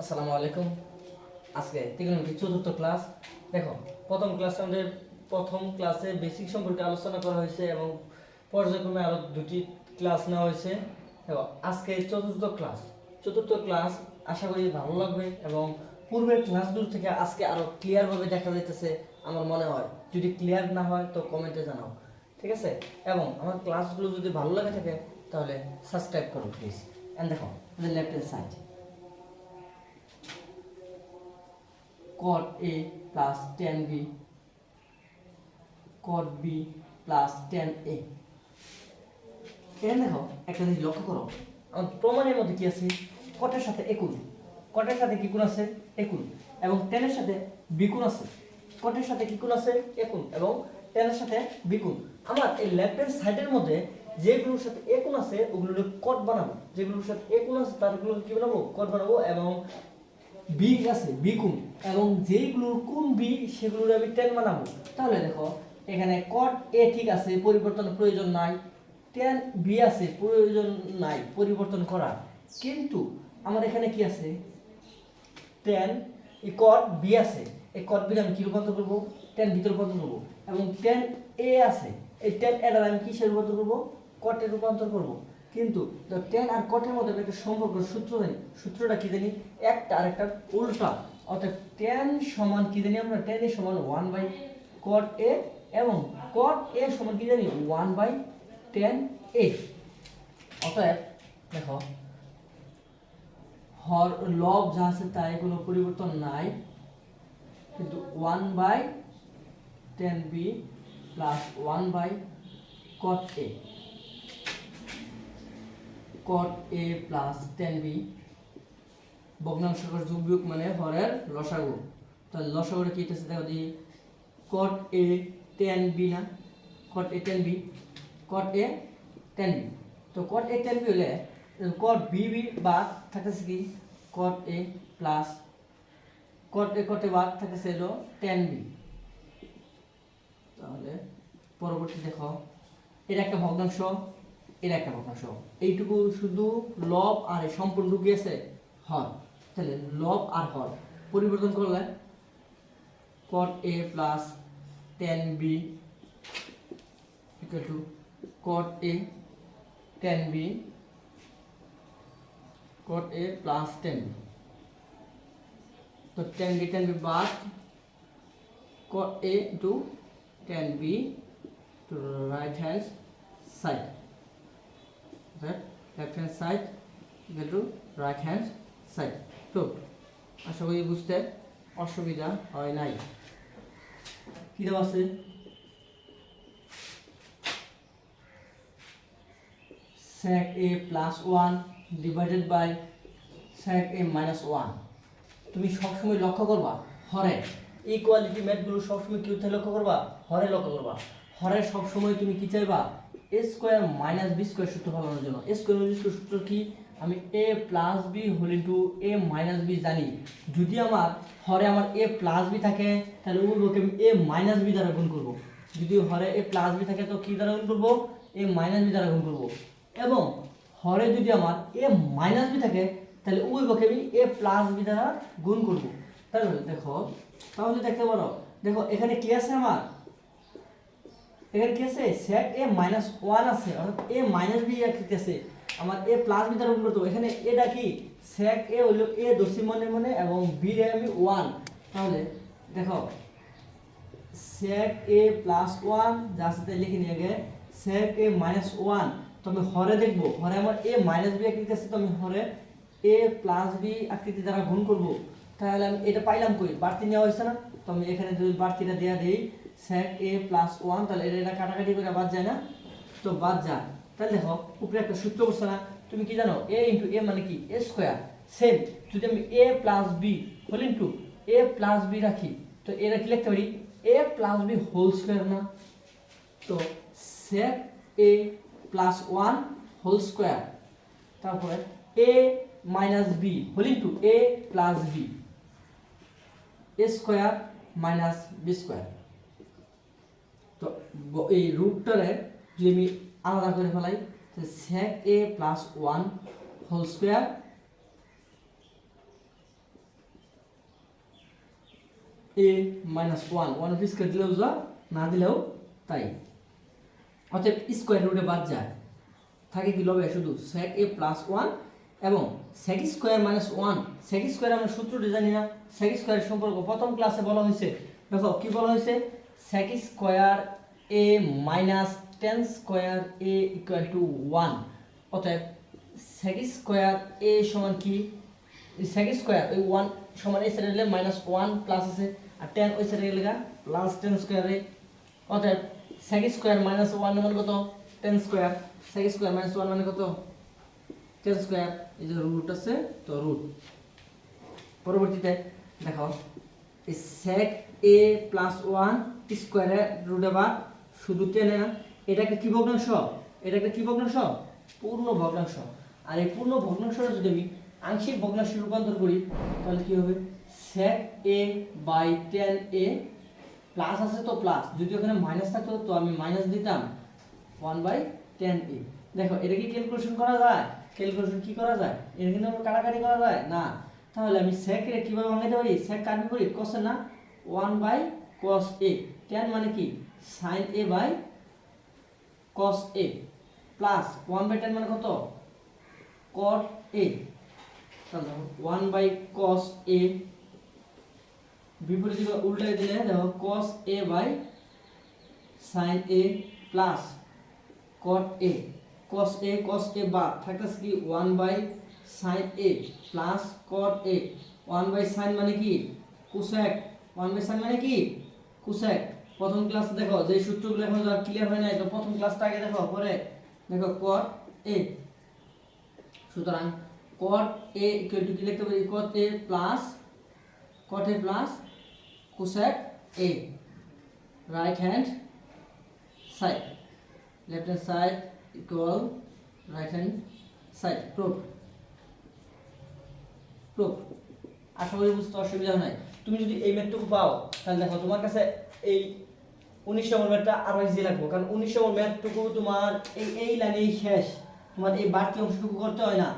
আসসালামু আলাইকুম। আজকে ত্রিকোণমিতির চতুর্থ ক্লাস। দেখো, প্রথম ক্লাসে আমাদের প্রথম ক্লাসে বেসিক সম্পর্কে আলোচনা করা হয়েছে এবং পর্যায়ক্রমে আরও দুটি ক্লাস নেওয়া হয়েছে। দেখো, আজকে চতুর্থ ক্লাস। চতুর্থ ক্লাস আশা করি ভালো লাগবে এবং পূর্বের ক্লাসগুলো থেকে আজকে আরও ক্লিয়ারভাবে দেখা যাইতেছে। আমার মনে হয়, যদি ক্লিয়ার না হয় তো কমেন্টে জানাও। ঠিক আছে? এবং আমার ক্লাসগুলো যদি ভালো লাগে থাকে, তাহলে সাবস্ক্রাইব করো প্লিজ এন্ড দেখো left hand side cot A plus 10B cot B plus 10A এখানে দেখো, একটা জিনিস লক্ষ্য করো। প্রমাণের মধ্যে কি আছে? কটের সাথে একুল কটের সাথে কি গুণ আছে? একুল এবং টেনের সাথে বিকুণ আছে। কটের সাথে কি গুণ আছে? একুল এবং টেনের সাথে বিকুণ আমার এই লেফট হ্যান্ড সাইডের মধ্যে যেগুলোর সাথে একুণ আছে ওগুলো কট বানাবো। যেগুলোর সাথে একুণ আছে তারগুলো কি বানাবো? কট বানাবো এবং বি আছে বি কোণ। এবং যেইগুলোর কোণ বি সেগুলোর আমি টেন বানাবো। তাহলে দেখো, এখানে কট এ ঠিক আছে, পরিবর্তন প্রয়োজন নাই। টেন বি আছে, প্রয়োজন নাই, পরিবর্তন করা। কিন্তু আমার এখানে কি আছে? টেন এই কট বি আছে। এই কট বি আমি কি রূপান্তর করব? টেন ভিতরে রূপান্তর করব। এবং টেন এ আছে। এই টেন এটার আমি কিসের রূপান্তর করব? কটে রূপান্তর করব। কিন্তু টেন আর কটের মধ্যে একটা সম্পর্ক সূত্র জানি। সূত্রটা কি জানি? একটা আর একটা উল্টা। অর্থাৎ টেন সমান কি জানি আমরা? টেন এ সমান ওয়ান বাই কট এ এবং কট এ সমান কি জানি? ওয়ান বাই টেন এ অতএব দেখো, হর লব যা আছে তাই কোনো পরিবর্তন নাই। কিন্তু one by tan B plus one by cot A cot A plus tan B ভগ্নাংশকর যোগ বিয়োগ মানে হরের লসাগু। তাহলে লসাগুটা কি আছে? দেখো দি কট এ টেন বি না? Cot A tan B cot A tan B তো কট এ টেন বি হলে কট বি বি বাদ থাকতেছে কি? কট এ প্লাস কট এ কটে বাদ থাকতেছে হলো টেন বি তাহলে পরবর্তী দেখো। এটা একটা ভগ্নাংশ। এর একটা ভগ্নাংশ এইটুকু শুধু লব আর এই সম্পূর্ণটুকু আছে হর। তাহলে লব আর হর পরিবর্তন করলে? Cot A plus tan B equal to cot A tan B cot A plus tan B তো টেন বি টেন বি বাদ cot A to 10B to right hand side. That left hand side equal to right hand side. তো, আশা করি বুঝতে অসুবিধা হয় নাই। কি দেওয়া আছে? sec a plus 1 divided by sec a minus 1 তুমি সবসময় লক্ষ্য করবা, হরে। ইকুয়ালিটি ম্যাথগুলো সবসময় কি লক্ষ্য করবা? হরে লক্ষ্য করবা। হরে সবসময় তুমি কি চাইবা? A square minus B square সূত্র ফলানোর জন্য। স্কোয়ার মাইনাস স্কোয়ার সূত্র কি? আমি A plus B whole into A minus B জানি। যদি আমার হরে আমার এ প্লাস বি থাকে, তাহলে উভয়কে আমি এ মাইনাস বি দ্বারা গুণ করব। যদি হরে এ প্লাস বি থাকে, তো কি দ্বারা গুণ করব? এ মাইনাস বি দ্বারা গুণ করব। এবং হরে যদি আমার এ মাইনাস বি থাকে, তাহলে উভয় পক্ষে আমি এ প্লাস বি দ্বারা গুণ করব। তাহলে দেখো, তাহলে দেখতে পারো। দেখো, এখানে কি আছে আমার? এখানে কি আছে সেট এ মাইনাস ওয়ান আছে, অর্থাৎ এ মাইনাস বি কি আছে আমার এ প্লাস বি দ্বারা করতে। এখানে এটা কি? সেক এ হলো এ দশি মনে মনে এবং বি রে আমি ওয়ান তাহলে দেখো সেক এ প্লাস ওয়ান যার সাথে লিখে নিয়ে গে সেক এ মাইনাস ওয়ান তো আমি হরে দেখব। হরে আমার এ মাইনাস বি আকৃতি আছে তো আমি হরে এ প্লাস বি আকৃতি দ্বারা গুণ করব। তাহলে আমি এটা পাইলাম কই? বাড়তি নেওয়া হয়েছে না? তো আমি এখানে যদি বাড়তিটা দেওয়া দিই সেক এ প্লাস ওয়ান তাহলে এটা কাটাকাটি করে বাদ যায় না? তো বাদ যায় তাহলে দেখো, উপরে একটা সূত্র বসছে না। তুমি কি জানো? এ ইন্টু এ মানে কি? এ স্কোয়ার সেম যদি আমি A plus B whole into A plus B রাখি, তো এটা কি লিখতে পারি? A plus B whole square না? তো sec A plus one whole square তারপরে A minus B whole into A plus B A square minus B square তো এই রুটটারে যদি আমি আলাদা করে ফেলাই sec A plus one whole square A minus one one of square দিলেও যা, না দিলেও তাই। অর্থাৎ স্কোয়ার রুটে বাদ যায় থাকে কি লবে? শুধু স্যাক এ প্লাস ওয়ান এবং sec square minus one sec square আমরা সূত্রটি জানি না। স্যাক স্কোয়ারের সম্পর্ক প্রথম ক্লাসে বলা হয়েছে। দেখো কি বলা হয়েছে? Sec square A minus tan square A equal to one অতএব সেক স্কোয়ার এ সমান কি? সেক স্কোয়ার ওই ওয়ান সমান এই সাইডে গেলে মাইনাস ওয়ান প্লাস আছে, আর টেন ওই সাইডে গেলে প্লাস টেন স্কোয়ারে অতএব সেক স্কোয়ার মাইনাস ওয়ান মানে কত? Tan square sec square minus one মানে কত? টেন স্কোয়ার এই যে রুট আছে, তো রুট পরবর্তীতে দেখো এই সেক এ প্লাস ওয়ান স্কোয়ারে রুটে বা শুধু টেনে না এটা একটা কি ভগ্নাংশ? একটা কি ভগ্নাংশ? পূর্ণ ভগ্নাংশ। আর এই পূর্ণ ভগ্নাংশটা যদি আমি আংশিক ভগ্নাংশে রূপান্তর করি, তাহলে কি হবে? Sec A by tan A plus আছে তো প্লাস যদি ওখানে মাইনাস থাকতো, তো আমি মাইনাস দিতাম ওয়ান বাই টেন এ দেখো, এটা কি ক্যালকুলেশন করা যায়? ক্যালকুলেশন কি করা যায়? এটা কিন্তু কাটাকাটি করা যায়? না। তাহলে আমি রে কীভাবে ভাঙাইতে পারি? সেক কাটবি করি কসে না? One by cos A tan মানে কি? Sine A by cos A plus one by tan মানে কত? কট এ তাহলে ওয়ান বাই কস এ বিপরীত দিকে উল্টাই দিলে, দেখো, cos a by sin a plus cot a cos a cos a বাদ থাকতেছে কি? 1 by sin a plus cot a 1 by sin মানে কি? cosec কনভেনশন মানে কি? কুসেক, প্রথম ক্লাস দেখো যে সূত্রগুলো এখন যা ক্লিয়ার হয় নাই, তো প্রথম ক্লাসটা আগে দেখো, পরে দেখো কর এ সুতরাং কর এ ইকুয়াল টু কি লিখতে পারি? কর এ প্লাস কর A plus cosec A right hand side left hand side equal right hand side proof proof আশা করি বুঝতে অসুবিধা নাই। তুমি যদি এই ম্যাথটুকু পাও, তাহলে দেখো তোমার কাছে এই উনিশ নম্বর ম্যাথটা আরও ইজি লাগবে। কারণ উনিশ নম্বর ম্যাথটুকু তোমার এই এই লাইনেই শেষ। তোমার এই বাড়তি অংশটুকু করতে হয় না।